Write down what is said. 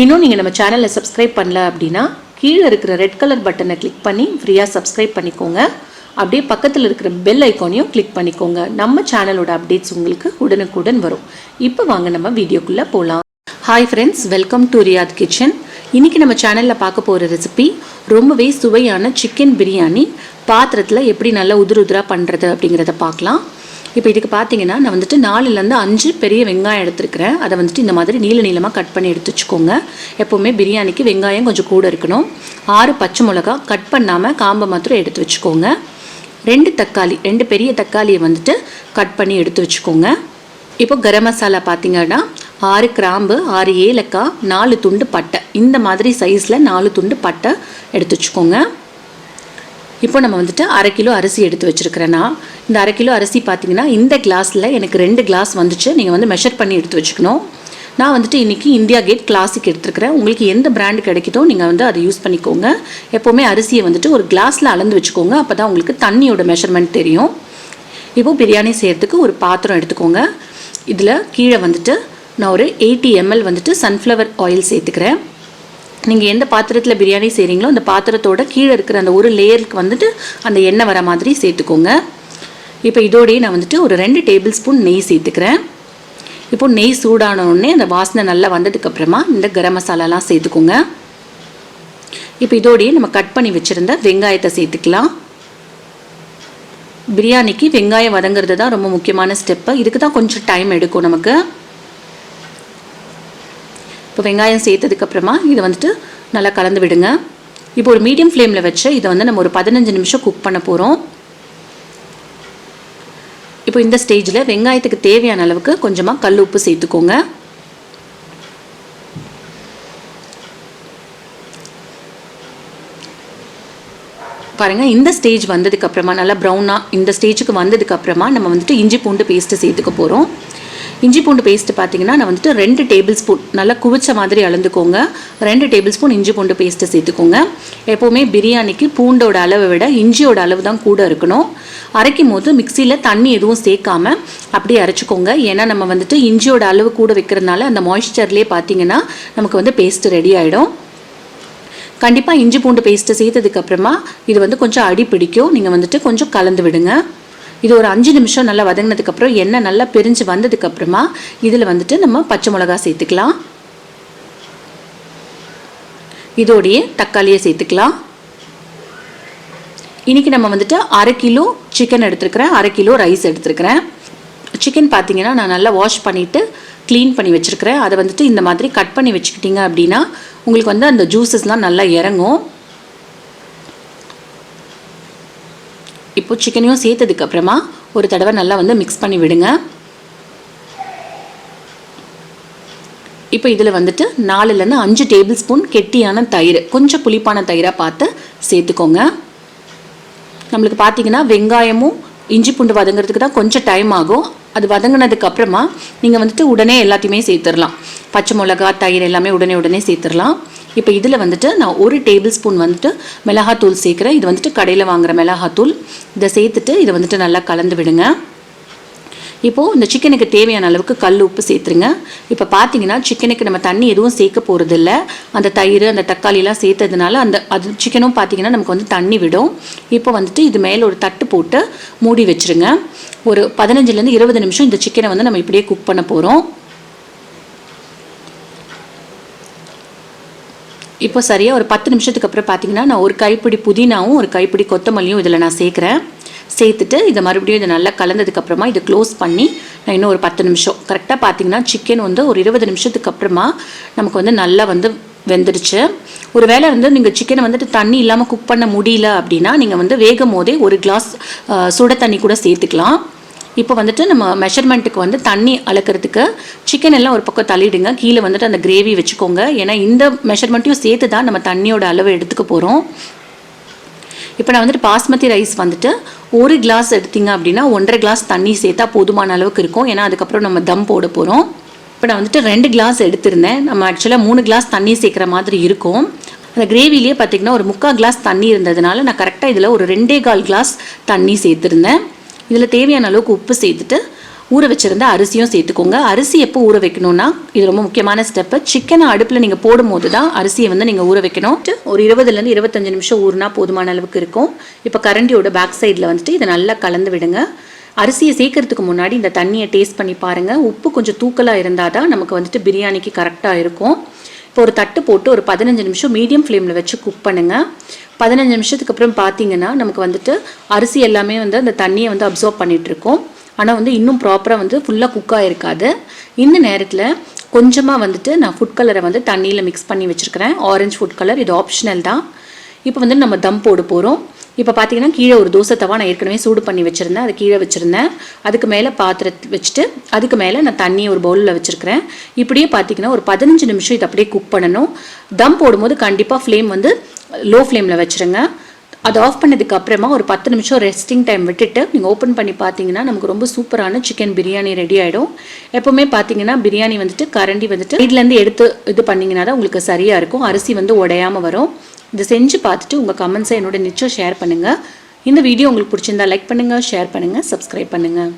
இன்னும் நீங்கள் நம்ம சேனலை சப்ஸ்கிரைப் பண்ணல அப்படின்னா கீழே இருக்கிற ரெட் கலர் பட்டனை கிளிக் பண்ணி ஃப்ரீயாக சப்ஸ்கிரைப் பண்ணிக்கோங்க. அப்படியே பக்கத்தில் இருக்கிற பெல் ஐக்கானையும் கிளிக் பண்ணிக்கோங்க. நம்ம சேனலோட அப்டேட்ஸ் உங்களுக்கு உடனுக்குடன் வரும். இப்போ வாங்க நம்ம வீடியோக்குள்ளே போகலாம் hi friends welcome to Riyadh kitchen இன்னைக்கு நம்ம சேனலில் பார்க்க போகிற ரெசிபி ரொம்பவே சுவையான சிக்கன் பிரியாணி. பாத்திரத்தில் எப்படி நல்லா உதிர் உதிராக பண்ணுறது அப்படிங்கிறத பார்க்கலாம். இப்போ இதுக்கு பார்த்தீங்கன்னா நான் வந்துட்டு நாலுலேருந்து அஞ்சு பெரிய வெங்காயம் எடுத்துருக்கிறேன். அதை வந்துட்டு இந்த மாதிரி நீள நீளமாக கட் பண்ணி எடுத்து வச்சுக்கோங்க எப்போவுமே பிரியாணிக்கு வெங்காயம் கொஞ்சம் கூட இருக்கணும். ஆறு பச்சை மிளகா கட் பண்ணாமல் காம்பை மாத்திரம் எடுத்து வச்சுக்கோங்க. ரெண்டு தக்காளி ரெண்டு பெரிய தக்காளியை வந்துட்டு கட் பண்ணி எடுத்து வச்சுக்கோங்க. இப்போ கரம் மசாலா பார்த்தீங்கன்னா ஆறு கிராம்பு ஆறு ஏலக்காய் நாலு துண்டு பட்டை. இந்த மாதிரி சைஸில் நாலு துண்டு பட்டை எடுத்து வச்சுக்கோங்க. இப்போ நம்ம வந்துட்டு அரை கிலோ அரிசி எடுத்து வச்சுருக்கிறேன்னா இந்த அரை கிலோ அரிசி பார்த்தீங்கன்னா இந்த கிளாஸில் எனக்கு ரெண்டு கிளாஸ் வந்துச்சு. நீங்கள் வந்து மெஷர் பண்ணி எடுத்து வச்சுக்கணும். நான் வந்துட்டு இன்றைக்கி இந்தியா கேட் கிளாசிக் எடுத்துருக்கிறேன். உங்களுக்கு எந்த பிராண்டு கிடைக்குதோ நீங்கள் வந்து அதை யூஸ் பண்ணிக்கோங்க. எப்போவுமே அரிசியை வந்துட்டு ஒரு கிளாஸில் அளந்து வச்சுக்கோங்க. அப்போ தான் உங்களுக்கு தண்ணியோட மெஷர்மெண்ட் தெரியும். இப்போ பிரியாணி செய்கிறதுக்கு ஒரு பாத்திரம் எடுத்துக்கோங்க. இதில் கீழே வந்துட்டு நான் ஒரு எயிட்டி எம்எல் வந்துட்டு சன்ஃப்ளவர் ஆயில் சேர்த்துக்கிறேன். நீங்கள் எந்த பாத்திரத்தில் பிரியாணி செய்கிறீங்களோ அந்த பாத்திரத்தோட கீழே இருக்கிற அந்த ஒரு லேயருக்கு வந்துட்டு அந்த எண்ணெய் வர மாதிரி சேர்த்துக்கோங்க. இப்போ இதோடையே நான் வந்துட்டு ஒரு ரெண்டு டேபிள் ஸ்பூன் நெய் சேர்த்துக்கிறேன். இப்போ நெய் சூடான உடனே அந்த வாசனை நல்லா வந்ததுக்கப்புறமா இந்த கரம் மசாலாலாம் சேர்த்துக்கோங்க. இப்போ இதோடையே நம்ம கட் பண்ணி வச்சுருந்த வெங்காயத்தை சேர்த்துக்கலாம். பிரியாணிக்கு வெங்காயம் வதங்குறது தான் ரொம்ப முக்கியமான ஸ்டெப்பு இதுக்கு தான் கொஞ்சம் டைம் எடுக்கும் நமக்கு. இப்போ வெங்காயம் சேர்த்ததுக்கப்புறமா இதை வந்துட்டு நல்லா கலந்து விடுங்க. இப்போ ஒரு மீடியம் ஃப்ளேமில் வச்சு இதை வந்து நம்ம ஒரு பதினஞ்சு நிமிஷம் குக் பண்ண போகிறோம் இப்போ இந்த ஸ்டேஜில் வெங்காயத்துக்கு தேவையான அளவுக்கு கொஞ்சமாக கல் உப்பு சேர்த்துக்கோங்க. பாருங்கள் இந்த ஸ்டேஜ் வந்ததுக்கப்புறமா நல்லா ப்ரௌனாக இந்த ஸ்டேஜுக்கு வந்ததுக்கப்புறமா நம்ம வந்துட்டு இஞ்சி பூண்டு பேஸ்ட்டு சேர்த்துக்க போகிறோம் இஞ்சி பூண்டு பேஸ்ட்டு பார்த்தீங்கன்னா நான் வந்துட்டு ரெண்டு டேபிள் ஸ்பூன் நல்லா குவிச்ச மாதிரி அளந்துக்கோங்க. ரெண்டு டேபிள் ஸ்பூன் இஞ்சி பூண்டு பேஸ்ட்டு சேர்த்துக்கோங்க. எப்போவுமே பிரியாணிக்கு பூண்டோட அளவை விட இஞ்சியோட அளவு தான் கூட இருக்கணும். அரைக்கும் போது மிக்சியில் தண்ணி எதுவும் சேர்க்காம அப்படியே அரைச்சிக்கோங்க. ஏன்னா நம்ம வந்துட்டு இஞ்சியோட அளவு கூட வைக்கிறதுனால அந்த மாய்ஸ்சர்லேயே பார்த்தீங்கன்னா நமக்கு வந்து பேஸ்ட்டு ரெடி ஆகிடும் கண்டிப்பாக இஞ்சி பூண்டு பேஸ்ட்டு சேர்த்ததுக்கப்புறமா இது வந்து கொஞ்சம் அடி பிடிக்கும். நீங்கள் வந்துட்டு கொஞ்சம் கலந்து விடுங்க. இது ஒரு அஞ்சு நிமிஷம் நல்லா வதங்கினதுக்கப்புறம் எண்ணெய் நல்லா பிரிஞ்சு வந்ததுக்கப்புறமா இதில் வந்துட்டு நம்ம பச்சை மிளகா சேர்த்துக்கலாம். இதோடையே தக்காளியை சேர்த்துக்கலாம். இன்றைக்கி நம்ம வந்துட்டு அரை கிலோ சிக்கன் எடுத்துருக்கிறேன் அரை கிலோ ரைஸ் எடுத்துருக்கிறேன். சிக்கன் பார்த்தீங்கன்னா நான் நல்லா வாஷ் பண்ணிவிட்டு க்ளீன் பண்ணி வச்சுருக்கிறேன். அதை வந்துட்டு இந்த மாதிரி கட் பண்ணி வச்சுக்கிட்டிங்க அப்படின்னா உங்களுக்கு வந்து அந்த ஜூஸஸ்லாம் நல்லா இறங்கும். இப்போ சிக்கனையும் சேர்த்ததுக்கப்புறமா ஒரு தடவை நல்லா வந்து மிக்ஸ் பண்ணி விடுங்க. இப்போ இதில் வந்துட்டு நாலுலேருந்து அஞ்சு டேபிள் ஸ்பூன் கெட்டியான தயிர் கொஞ்சம் புளிப்பான தயிராக பார்த்து சேர்த்துக்கோங்க. நம்மளுக்கு பார்த்தீங்கன்னா வெங்காயமும் இஞ்சி பூண்டு வதங்குறதுக்கு தான் கொஞ்சம் டைம் ஆகும். அது வதங்கினதுக்கப்புறமா நீங்கள் வந்துட்டு உடனே எல்லாத்தையுமே சேர்த்துடலாம். பச்சை மிளகா தயிர் எல்லாமே உடனே உடனே சேர்த்துடலாம். இப்போ இதில் வந்துட்டு நான் ஒரு டேபிள் ஸ்பூன் வந்துட்டு மிளகாத்தூள் சேர்க்குறேன். இது வந்துட்டு கடையில் வாங்குகிற மிளகாத்தூள். இதை சேர்த்துட்டு இதை வந்துட்டு நல்லா கலந்து விடுங்க. இப்போது இந்த சிக்கனுக்கு தேவையான அளவுக்கு கல் உப்பு சேர்த்துருங்க. இப்போ பார்த்தீங்கன்னா சிக்கனுக்கு நம்ம தண்ணி எதுவும் சேர்க்க போகிறதில்ல அந்த தயிர் அந்த தக்காளிலாம் சேர்த்ததுனால அந்த அது சிக்கனும் பார்த்தீங்கன்னா நமக்கு வந்து தண்ணி விடும். இப்போ வந்துட்டு இது மேலே ஒரு தட்டு போட்டு மூடி வச்சுருங்க. ஒரு பதினஞ்சுலேருந்து இருபது நிமிஷம் இந்த சிக்கனை வந்து நம்ம இப்படியே குக் பண்ண போகிறோம் இப்போ சரியாக ஒரு பத்து நிமிஷத்துக்கு அப்புறம் பார்த்தீங்கன்னா நான் ஒரு கைப்பிடி புதினாவும் ஒரு கைப்பிடி கொத்தமல்லியும் இதில் நான் சேர்க்குறேன். சேர்த்துட்டு இதை மறுபடியும் இதை நல்லா கலந்ததுக்கப்புறமா இதை க்ளோஸ் பண்ணி நான் இன்னும் ஒரு பத்து நிமிஷம். கரெக்டாக பார்த்தீங்கன்னா சிக்கன் வந்து ஒரு இருபது நிமிஷத்துக்கு அப்புறமா நமக்கு வந்து நல்லா வந்து வெந்துடுச்சு ஒரு வேளை வந்து நீங்கள் சிக்கனை வந்துட்டு தண்ணி இல்லாமல் குக் பண்ண முடியல அப்படின்னா நீங்கள் வந்து வேகும் போதே ஒரு கிளாஸ் சுட தண்ணி கூட சேர்த்துக்கலாம். இப்போ வந்துட்டு நம்ம மெஷர்மெண்ட்டுக்கு வந்து தண்ணி அளக்கிறதுக்கு சிக்கன் எல்லாம் ஒரு பக்கம் தள்ளிடுங்க. கீழே வந்துட்டு அந்த கிரேவி வச்சுக்கோங்க. ஏன்னா இந்த மெஷர்மெண்ட்டையும் சேர்த்து தான் நம்ம தண்ணியோட அளவை எடுத்துக்க போகிறோம் இப்போ நான் வந்துட்டு பாஸ்மதி ரைஸ் வந்துட்டு ஒரு கிளாஸ் எடுத்தீங்க அப்படின்னா ஒன்றரை கிளாஸ் தண்ணி சேர்த்தா போதுமான அளவுக்கு இருக்கும். ஏன்னா அதுக்கப்புறம் நம்ம தம் போட போகிறோம் இப்போ நான் வந்துட்டு ரெண்டு கிளாஸ் எடுத்திருந்தேன். நம்ம ஆக்சுவலாக மூணு கிளாஸ் தண்ணி சேர்க்குற மாதிரி இருக்கும். அந்த கிரேவிலேயே பார்த்தீங்கன்னா ஒரு முக்கால் கிளாஸ் தண்ணி இருந்ததுனால நான் கரெக்டாக இதில் ஒரு ரெண்டே கால் கிளாஸ் தண்ணி சேர்த்துருந்தேன். இதில் தேவையான அளவுக்கு உப்பு சேர்த்துட்டு ஊற வச்சிருந்த அரிசியும் சேர்த்துக்கோங்க. அரிசி எப்போ ஊற வைக்கணும்னா இது ரொம்ப முக்கியமான ஸ்டெப்பு சிக்கனை அடுப்பில் நீங்கள் போடும்போது தான் அரிசியை வந்து நீங்கள் ஊற வைக்கணும். ஒரு இருபதுலேருந்து இருபத்தஞ்சு நிமிஷம் ஊறினா போதுமான அளவுக்கு இருக்கும். இப்போ கரண்டியோட பேக் சைடில் வந்துட்டு இதை நல்லா கலந்து விடுங்க. அரிசியை சேர்க்கறதுக்கு முன்னாடி இந்த தண்ணியை டேஸ்ட் பண்ணி பாருங்கள் உப்பு கொஞ்சம் தூக்கலாக இருந்தால் தான் நமக்கு வந்துட்டு பிரியாணிக்கு கரெக்டாக இருக்கும். இப்போ ஒரு தட்டு போட்டு ஒரு பதினஞ்சு நிமிஷம் மீடியம் ஃப்ளேமில் வச்சு குக் பண்ணுங்கள் பதினஞ்சு நிமிஷத்துக்கு அப்புறம் பார்த்தீங்கன்னா நமக்கு வந்துட்டு அரிசி எல்லாமே வந்து அந்த தண்ணியை வந்து அப்சர்வ் பண்ணிட்டு இருக்கோம். ஆனால் வந்து இன்னும் ப்ராப்பராக வந்து ஃபுல்லாக குக் ஆகிருக்காது இந்த நேரத்தில் கொஞ்சமாக வந்துட்டு நான் ஃபுட் கலரை வந்து தண்ணியில் மிக்ஸ் பண்ணி வச்சுருக்கிறேன். ஆரஞ்சு ஃபுட் கலர் இது ஆப்ஷனல் தான். இப்போ வந்து நம்ம தம் போட போகிறோம் இப்போ பார்த்தீங்கன்னா கீழே ஒரு தோசை தவா நான் ஏற்கனவே சூடு பண்ணி வச்சுருந்தேன். அது கீழே வச்சுருந்தேன். அதுக்கு மேலே பாத்திரத்தை வச்சுட்டு அதுக்கு மேலே நான் தண்ணி ஒரு பவுலில் வச்சுருக்கிறேன். இப்படியே பார்த்தீங்கன்னா ஒரு பதினஞ்சு நிமிஷம் இதை அப்படியே குக் பண்ணணும். தம் போடும்போது கண்டிப்பாக ஃப்ளேம் வந்து லோ ஃப்ளேமில் வச்சுருங்க. அது ஆஃப் பண்ணதுக்கு அப்புறமா ஒரு பத்து நிமிஷம் ரெஸ்டிங் டைம் விட்டுட்டு நீங்கள் ஓப்பன் பண்ணி பார்த்தீங்கன்னா நமக்கு ரொம்ப சூப்பரான சிக்கன் பிரியாணி ரெடி ஆகிடும் எப்போவுமே பார்த்தீங்கன்னா பிரியாணி வந்துட்டு கரண்டி வந்துட்டு இதுலேருந்து எடுத்து இது பண்ணிங்கன்னா தான் உங்களுக்கு சரியாக இருக்கும். அரிசி வந்து உடையாமல் வரும். இதை செஞ்சு பார்த்துட்டு உங்கள் கமெண்ட்ஸை என்னோட நிச்சயம் ஷேர் பண்ணுங்கள் இந்த வீடியோ உங்களுக்கு பிடிச்சிருந்தா லைக் பண்ணுங்கள் ஷேர் பண்ணுங்கள் சப்ஸ்கிரைப் பண்ணுங்கள்